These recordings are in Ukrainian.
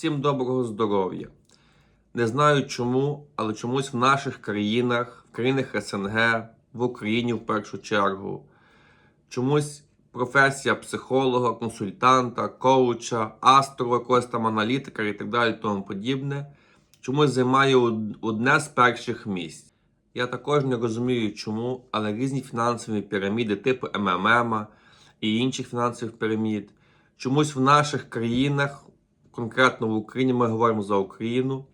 Всім доброго здоров'я. Не знаю чому, але чомусь в наших країнах, в країнах СНГ, в Україні в першу чергу, чомусь професія психолога, консультанта, коуча, астру, якогось там аналітика і так далі, тому подібне, чомусь займає одне з перших місць. Я також не розумію, чому, але різні фінансові піраміди, типу МММ і інших фінансових пірамід, чомусь в наших країнах, конкретно в Україні, ми говоримо за Україну,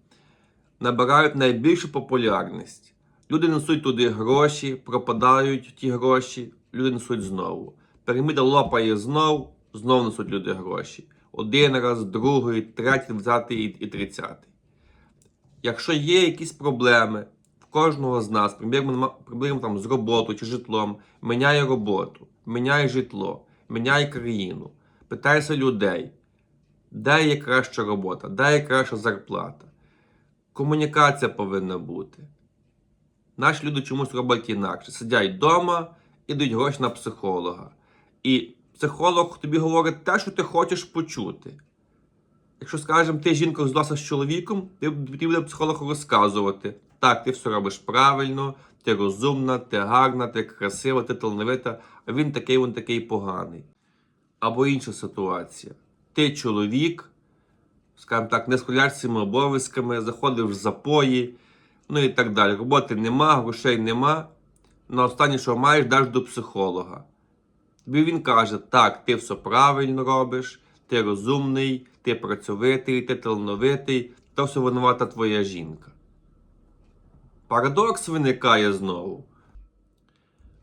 набирають найбільшу популярність. Люди несуть туди гроші, пропадають ті гроші, люди несуть знову. Піраміда лопає знов, знов несуть люди гроші. Один раз, другий, третій, двадцятий і- тридцятий. Якщо є якісь проблеми в кожного з нас, проблеми, там, з роботою чи житлом, міняй роботу, міняй житло, міняй країну, питайся людей, де є краща робота, де є краща зарплата. Комунікація повинна бути. Наші люди чомусь роблять інакше. Сидять вдома і дають гроші на психолога. І психолог тобі говорить те, що ти хочеш почути. Якщо скажемо, ти жінка розвелася з чоловіком, ти, буде психолог розказувати. Так, ти все робиш правильно, ти розумна, ти гарна, ти красива, ти талановита, а він такий, він такий поганий. Або інша ситуація. Ти чоловік, скажімо так, не справляєшся цими обов'язками, заходиш в запої, ну і так далі. Роботи нема, грошей нема. На останнє, що маєш, даш до психолога. Тобі він каже, так, ти все правильно робиш, ти розумний, ти працьовитий, ти талановитий, то все винувата твоя жінка. Парадокс виникає знову.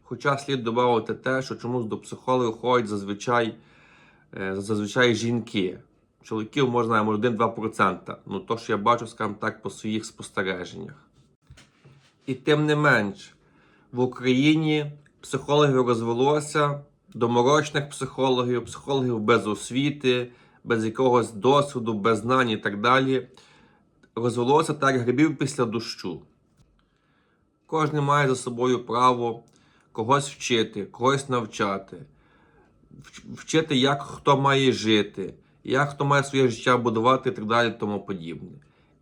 Хоча слід додати те, що чомусь до психолога ходять зазвичай, зазвичай жінки. Чоловіків можна, може, 1-2%. Ну, то, що я бачу, скажімо так, по своїх спостереженнях. І тим не менш, в Україні психологів розвелося, доморочних психологів, психологів без освіти, без якогось досвіду, без знань і так далі. Розвелося так грибів після дощу. Кожен має за собою право когось вчити, когось навчати, вч- вчити, як хто має жити, як хто має своє життя будувати і так далі, тому подібне.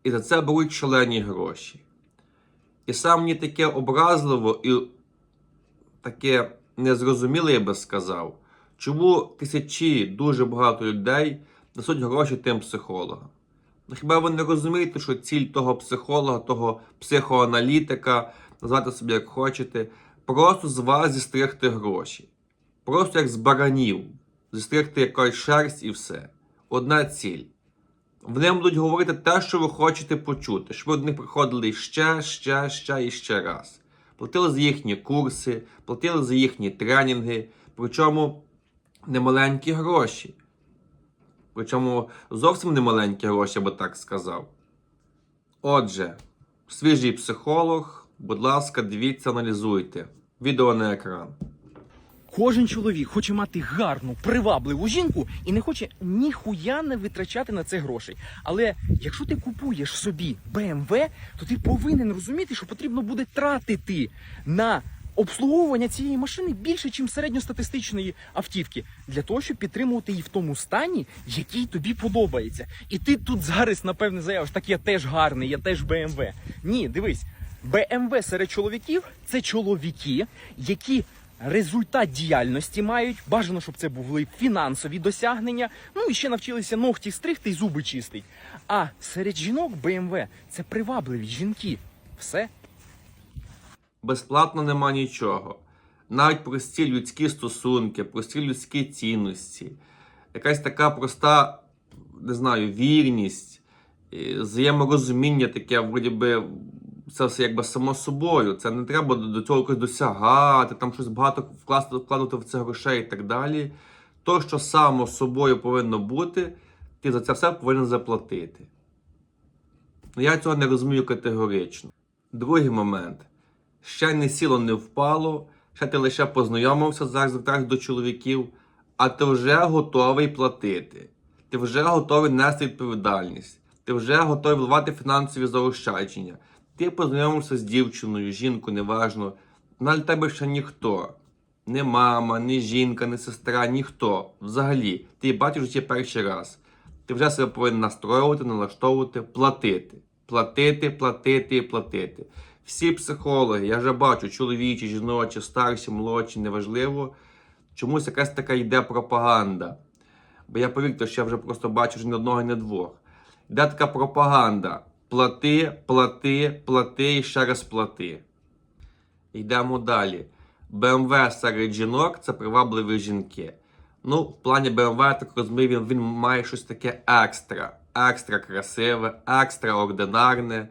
І за це беруть шалені гроші. І сам мені таке образливо і таке незрозуміле, я би сказав, чому тисячі дуже багато людей несуть гроші тим психологам. Ну, хіба ви не розумієте, що ціль того психолога, того психоаналітика, назвати собі як хочете, просто з вас зістригти гроші. Просто як з баранів, зістригти якась шерсть і все. Одна ціль. Вони будуть говорити те, що ви хочете почути, щоб ви до них приходили ще, ще, ще і ще раз. Платили за їхні курси, платили за їхні тренінги, причому немаленькі гроші. Причому зовсім немаленькі гроші, я би так сказав. Отже, свіжий психолог, будь ласка, дивіться, аналізуйте. Відео на екран. Кожен чоловік хоче мати гарну, привабливу жінку і не хоче ніхуя не витрачати на це грошей. Але якщо ти купуєш собі BMW, то ти повинен розуміти, що потрібно буде тратити на обслуговування цієї машини більше, ніж середньостатистичної автівки, для того, щоб підтримувати її в тому стані, який тобі подобається. І ти тут зараз, напевне, заявиш, так я теж гарний, я теж BMW. Ні, дивись, BMW серед чоловіків це чоловіки, які результат діяльності мають. Бажано, щоб це були фінансові досягнення. Ну і ще навчилися ногті стригти і зуби чистить. А серед жінок BMW це привабливі жінки. Все. Безплатно нема нічого. Навіть прості людські стосунки, прості людські цінності, якась така проста, не знаю, вірність, взаєморозуміння таке, вроді би, це все якби само собою. Це не треба до цього якось досягати, там щось багато вкласти, вкладати в це грошей і так далі. То, що само собою повинно бути, ти за це все повинен заплатити. Ну, я цього не розумію категорично. Другий момент. Ще не сіло, не впало, ще ти лише познайомився зараз звертаєшся до чоловіків, а ти вже готовий платити. Ти вже готовий нести відповідальність. Ти вже готовий вливати фінансові заощадження. Ти познайомився з дівчиною, жінкою, неважно. Вона для тебе ще ніхто. Не мама, не жінка, не сестра, ніхто. Взагалі, ти бачиш ще перший раз. Ти вже себе повинен настроювати, налаштовувати, платити. Платити, платити і платити. Всі психологи, я вже бачу, чоловічі, жіночі, старші, молодші, неважливо. Чомусь якась така йде пропаганда. Бо я повірте, що я вже просто бачу вже не одного не двох. Йде така пропаганда. Плати, плати, плати і ще раз плати. Йдемо далі. БМВ серед жінок це привабливі жінки. Ну, в плані БМВ, так розумію, він, він має щось таке екстра. Екстра красиве, екстраординарне,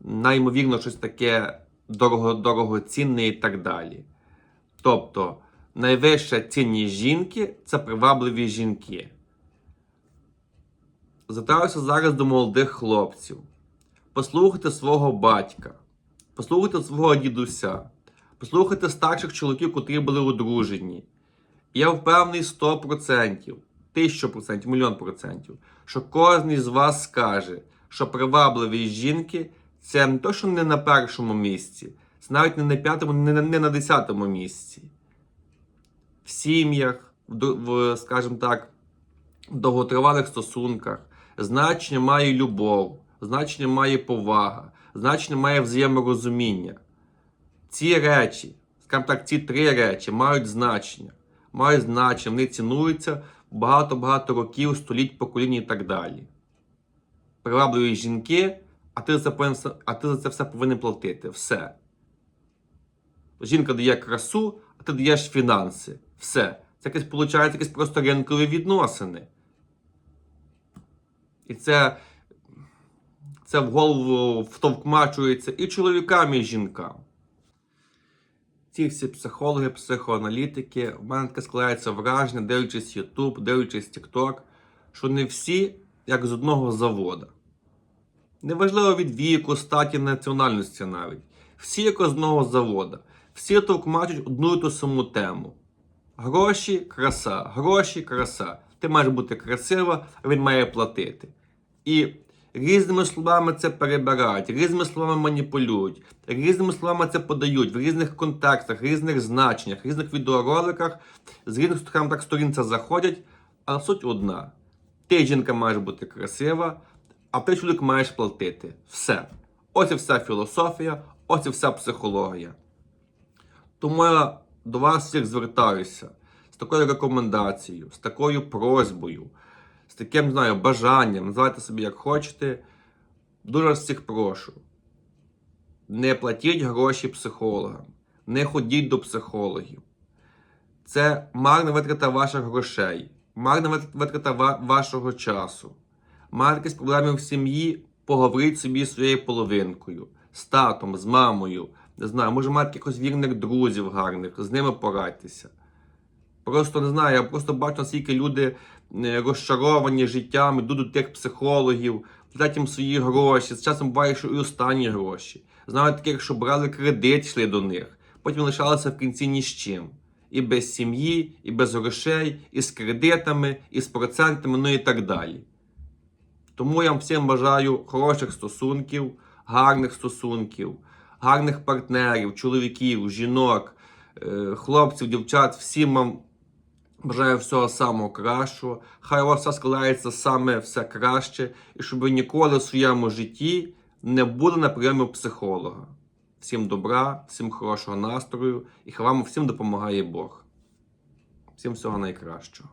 наймовірно, щось таке дорого, дорогоцінне і так далі. Тобто, найвища цінність жінки це привабливі жінки. Звертаюся зараз до молодих хлопців. Послухайте свого батька, послухайте свого дідуся, послухайте старших чоловіків, котрі були одружені. Я впевнений 100%, 1000%, мільйон процентів, що кожен із вас скаже, що привабливість жінки це не то, що не на першому місці, це навіть не на п'ятому, не на, десятому місці. В сім'ях, в, скажімо так, в довготривалих стосунках значення має любов, значення має повага, значення має взаєморозуміння. Ці речі, скажімо так, ці три речі мають значення. Мають значення, вони цінуються багато-багато років, століть, поколінь і так далі. Привабливі жінки, а ти, за це а ти за це все повинен платити. Все. Жінка дає красу, а ти даєш фінанси. Все. Це якесь, виходить, якісь просто ринкові відносини. І це, це в голову втовкмачується і чоловікам, і жінкам. Ці всі психологи, психоаналітики, в мене таке складається враження, дивлячись YouTube, дивлячись TikTok, що не всі як з одного завода. Неважливо від віку, статі, національності навіть. Всі як з одного завода. Всі товкмачуть одну і ту саму тему. Гроші, краса, гроші, краса. Ти маєш бути красива, а він має платити. І різними словами це перебирають, різними словами маніпулюють, різними словами це подають в різних контекстах, різних значеннях, різних відеороликах, з різних так, сторін це заходять. Але суть одна: ти жінка маєш бути красива, а ти чоловік маєш платити. Все. Ось і вся філософія, ось і вся психологія. Тому я до вас всіх звертаюся з такою рекомендацією, з такою просьбою, з таким, знаю, бажанням, називайте собі як хочете. Дуже вас всіх прошу. Не платіть гроші психологам, не ходіть до психологів. Це марна витрата ваших грошей, марна витрата вашого часу. Маєте якісь проблеми в сім'ї, поговоріть собі зі своєю половинкою, з татом, з мамою. Не знаю, може маєте якихось вірних друзів гарних, з ними порадьтеся. Просто не знаю, я просто бачу, наскільки люди е, розчаровані життям, йдуть до тих психологів, платять їм свої гроші, з часом буває, що і останні гроші. Знаю таких, що брали кредит, йшли до них, потім лишалися в кінці ні з чим. І без сім'ї, і без грошей, і з кредитами, і з процентами, ну і так далі. Тому я вам всім бажаю хороших стосунків, гарних стосунків, гарних партнерів, чоловіків, жінок, е, хлопців, дівчат. Всім вам бажаю всього самого кращого. Хай у вас все складається саме все краще, і щоб ви ніколи в своєму житті не були на прийомі психолога. Всім добра, всім хорошого настрою, і хай вам всім допомагає Бог. Всім всього найкращого.